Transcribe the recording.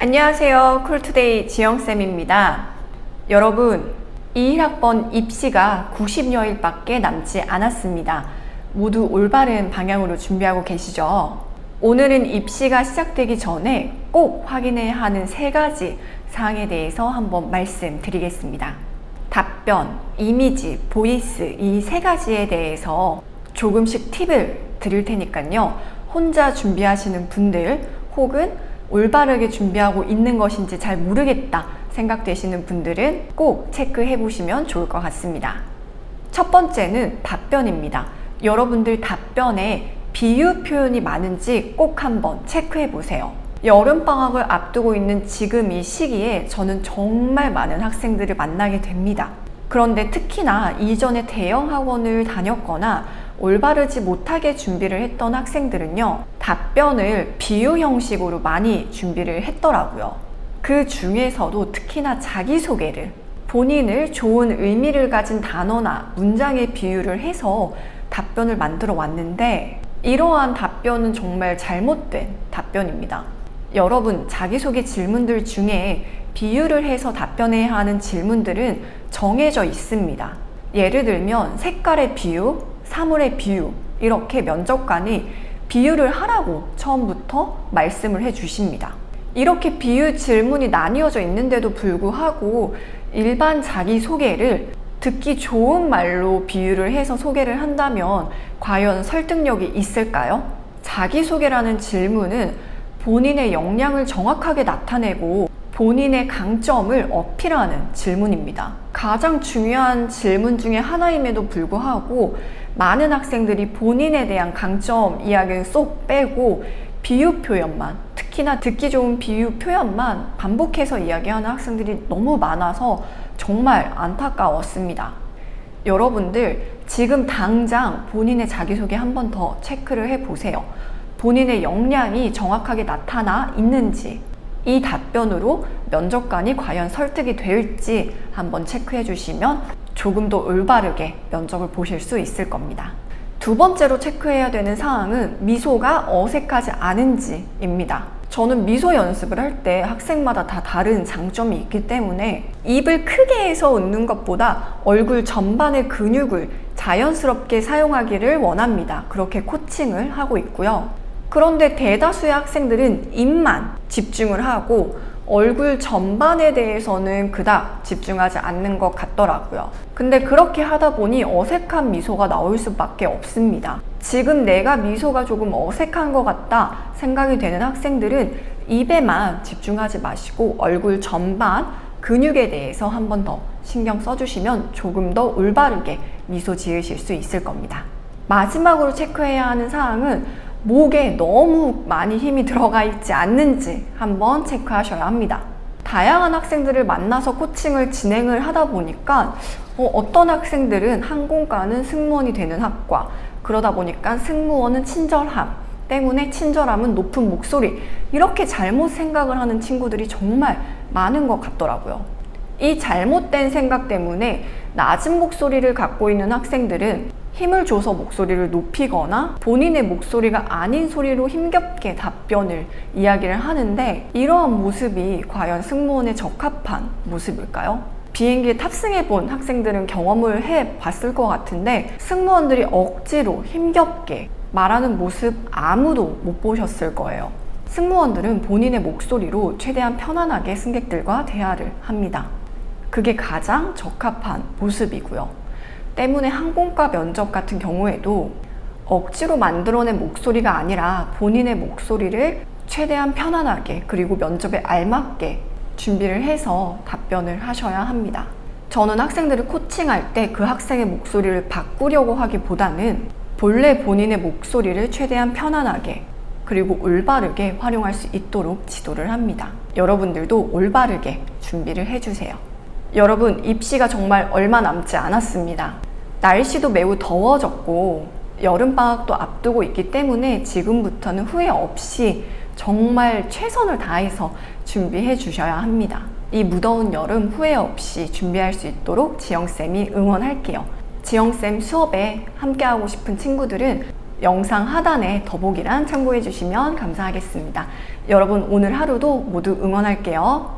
안녕하세요. 쿨투데이 지영쌤입니다. 여러분, 21학번 입시가 90여일밖에 남지 않았습니다. 모두 올바른 방향으로 준비하고 계시죠? 오늘은 입시가 시작되기 전에 꼭 확인해야 하는 세 가지 사항에 대해서 한번 말씀드리겠습니다. 답변, 이미지, 보이스 이 세 가지에 대해서 조금씩 팁을 드릴 테니까요. 혼자 준비하시는 분들 혹은 올바르게 준비하고 있는 것인지 잘 모르겠다 생각되시는 분들은 꼭 체크해 보시면 좋을 것 같습니다. 첫 번째는 답변입니다. 여러분들 답변에 비유 표현이 많은지 꼭 한번 체크해 보세요. 여름방학을 앞두고 있는 지금 이 시기에 저는 정말 많은 학생들을 만나게 됩니다. 그런데 특히나 이전에 대형 학원을 다녔거나 올바르지 못하게 준비를 했던 학생들은요, 답변을 비유 형식으로 많이 준비를 했더라고요. 그 중에서도 특히나 자기소개를 본인을 좋은 의미를 가진 단어나 문장에 비유를 해서 답변을 만들어 왔는데 이러한 답변은 정말 잘못된 답변입니다. 여러분, 자기소개 질문들 중에 비유를 해서 답변해야 하는 질문들은 정해져 있습니다. 예를 들면 색깔의 비유, 사물의 비유, 이렇게 면접관이 비유를 하라고 처음부터 말씀을 해 주십니다. 이렇게 비유 질문이 나뉘어져 있는데도 불구하고 일반 자기소개를 듣기 좋은 말로 비유를 해서 소개를 한다면 과연 설득력이 있을까요? 자기소개라는 질문은 본인의 역량을 정확하게 나타내고 본인의 강점을 어필하는 질문입니다. 가장 중요한 질문 중에 하나임에도 불구하고 많은 학생들이 본인에 대한 강점 이야기를 쏙 빼고 비유 표현만, 특히나 듣기 좋은 비유 표현만 반복해서 이야기하는 학생들이 너무 많아서 정말 안타까웠습니다. 여러분들 지금 당장 본인의 자기소개 한 번 더 체크를 해 보세요. 본인의 역량이 정확하게 나타나 있는지, 이 답변으로 면접관이 과연 설득이 될지 한번 체크해 주시면 조금 더 올바르게 면접을 보실 수 있을 겁니다. 두 번째로 체크해야 되는 사항은 미소가 어색하지 않은지입니다. 저는 미소 연습을 할 때 학생마다 다 다른 장점이 있기 때문에 입을 크게 해서 웃는 것보다 얼굴 전반의 근육을 자연스럽게 사용하기를 원합니다. 그렇게 코칭을 하고 있고요. 그런데 대다수의 학생들은 입만 집중을 하고 얼굴 전반에 대해서는 그닥 집중하지 않는 것 같더라고요. 근데 그렇게 하다 보니 어색한 미소가 나올 수밖에 없습니다. 지금 내가 미소가 조금 어색한 것 같다 생각이 되는 학생들은 입에만 집중하지 마시고 얼굴 전반 근육에 대해서 한 번 더 신경 써주시면 조금 더 올바르게 미소 지으실 수 있을 겁니다. 마지막으로 체크해야 하는 사항은 목에 너무 많이 힘이 들어가 있지 않는지 한번 체크하셔야 합니다. 다양한 학생들을 만나서 코칭을 진행을 하다 보니까 어, 떤 학생들은 항공과는 승무원이 되는 학과 그러다 보니까 승무원은 친절함 때문에 친절함은 높은 목소리 이렇게 잘못 생각을 하는 친구들이 정말 많은 것 같더라고요. 이 잘못된 생각 때문에 낮은 목소리를 갖고 있는 학생들은 힘을 줘서 목소리를 높이거나 본인의 목소리가 아닌 소리로 힘겹게 답변을 이야기를 하는데 이러한 모습이 과연 승무원에 적합한 모습일까요? 비행기에 탑승해 본 학생들은 경험을 해 봤을 것 같은데 승무원들이 억지로 힘겹게 말하는 모습 아무도 못 보셨을 거예요. 승무원들은 본인의 목소리로 최대한 편안하게 승객들과 대화를 합니다. 그게 가장 적합한 모습이고요. 때문에 항공과 면접 같은 경우에도 억지로 만들어낸 목소리가 아니라 본인의 목소리를 최대한 편안하게 그리고 면접에 알맞게 준비를 해서 답변을 하셔야 합니다. 저는 학생들을 코칭할 때 그 학생의 목소리를 바꾸려고 하기보다는 본래 본인의 목소리를 최대한 편안하게 그리고 올바르게 활용할 수 있도록 지도를 합니다. 여러분들도 올바르게 준비를 해주세요. 여러분, 입시가 정말 얼마 남지 않았습니다. 날씨도 매우 더워졌고, 여름방학도 앞두고 있기 때문에 지금부터는 후회 없이 정말 최선을 다해서 준비해 주셔야 합니다. 이 무더운 여름 후회 없이 준비할 수 있도록 지영쌤이 응원할게요. 지영쌤 수업에 함께하고 싶은 친구들은 영상 하단에 더보기란 참고해 주시면 감사하겠습니다. 여러분 오늘 하루도 모두 응원할게요.